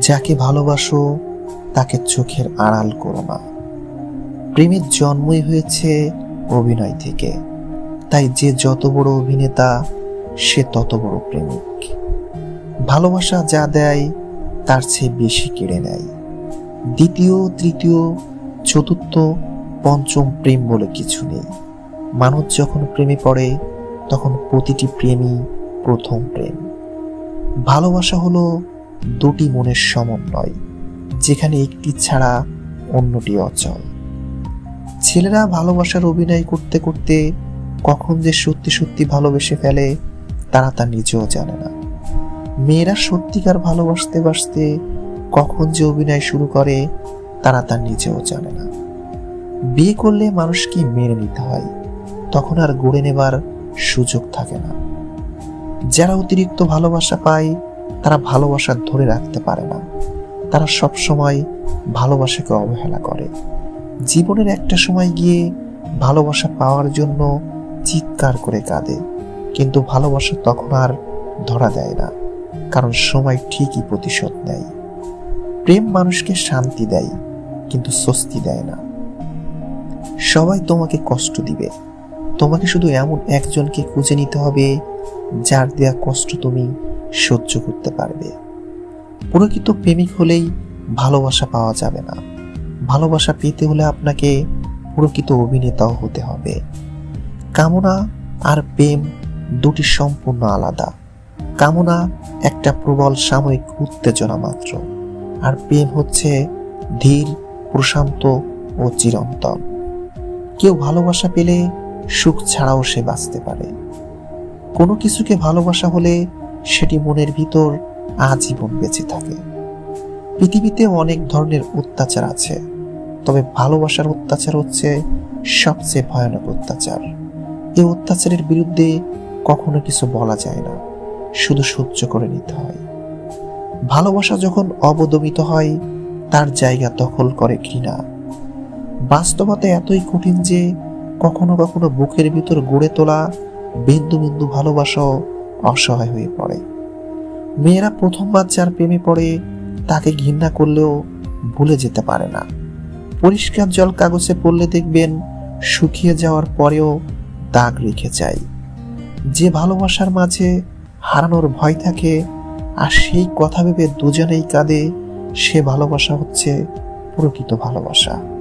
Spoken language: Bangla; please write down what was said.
যাকে ভালোবাসো, তাকে চোখের আড়াল করো না। প্রেমের জন্মই হয়েছে অভিনয় থেকে। তাই যে যত বড় অভিনেতা, সে তত বড় প্রেমিক। ভালোবাসা যা দেয়, তার চেয়ে বেশি কেড়ে নেয়। দ্বিতীয়, তৃতীয়, চতুর্থ, পঞ্চম প্রেম বলে কিছু নেই। মানুষ যখন প্রেমে পড়ে, তখন প্রতিটি প্রেমই প্রথম প্রেম। ভালোবাসা হলো দুটি মনের সমন্বয়, যেখানে একটি ছাড়া অন্যটি অচল। ছেলেরা ভালোবাসার অভিনয় করতে করতে কখন যে সত্যি সত্যি ভালোবেসে ফেলে, তারা তা নিজেও জানে না। মেয়েরা সত্যিকার ভালোবাসতে বাসতে কখন যে অভিনয় শুরু করে, তারা তা নিজেও জানে না। বিয়ে করলে মানুষকে মেনে নিতে হয়, তখন আর গড়ে নেবার সুযোগ থাকে না। যারা অতিরিক্ত ভালোবাসা পায় তারা ভালোবাসা ধরে রাখতে পারে না। তারা সব সময় ভালোবাসাকে অবহেলা করে। জীবনের একটা সময় গিয়ে ভালোবাসা পাওয়ার জন্য চিৎকার করে কাঁদে, কিন্তু ভালোবাসা তখন আর ধরা দেয় না, কারণ সময় ঠিকই প্রতিশোধ নেয়। প্রেম মানুষকে শান্তি দেয়, কিন্তু স্বস্তি দেয় না। সবাই তোমাকে কষ্ট দিবে। তোমাকে শুধু এমন একজনকে খুঁজে নিতে হবে যার দেয়া কষ্ট তুমি সহ্য করতে পারবে। প্রকৃত প্রেমিক হলেই ভালোবাসা পাওয়া যাবে না। ভালোবাসা পেতে হলে আপনাকে প্রকৃত অভিনেতাও হতে হবে। কামনা আর প্রেম দুটি সম্পূর্ণ আলাদা। কামনা একটা প্রবল সাময়িক উত্তেজনা মাত্র। আর প্রেম হচ্ছে ধীর, প্রশান্ত ও চিরন্তন। কেউ ভালোবাসা পেলে সুখ ছাড়াও সে বাঁচতে পারে। কোনো কিছুকে ভালোবাসা হলে সেটি মনের ভিতর আজীবন বেঁচে থাকে। পৃথিবীতে অনেক ধরনের অত্যাচার আছে, তবে ভালোবাসার অত্যাচার হচ্ছে সবচেয়ে ভয়ানক অত্যাচার। এই অত্যাচারের বিরুদ্ধে কখনো কিছু বলা যায় না, শুধু সহ্য করে নিতে হয়। ভালোবাসা যখন অবদমিত হয়, তার জায়গা দখল করে ঘৃণা। বাস্তবতা এতই কঠিন যে কখনো কখনো বুকের ভিতর গড়ে তোলা বিন্দু বিন্দু ভালোবাসাও অসহায় হয়ে পড়ে। মেয়েরা প্রথমবার যার প্রেমে পড়ে, তাকে ঘৃণা করলেও ভুলে যেতে পারে না। পরিষ্কার জল কাগজে পড়লে দেখবেন শুকিয়ে যাওয়ার পরেও দাগ রেখে যায়। যে ভালোবাসার মাঝে হারানোর ভয় থাকে, আর সেই কথা ভেবে দুজনেই কাঁদে, সে ভালোবাসা হচ্ছে প্রকৃত ভালোবাসা।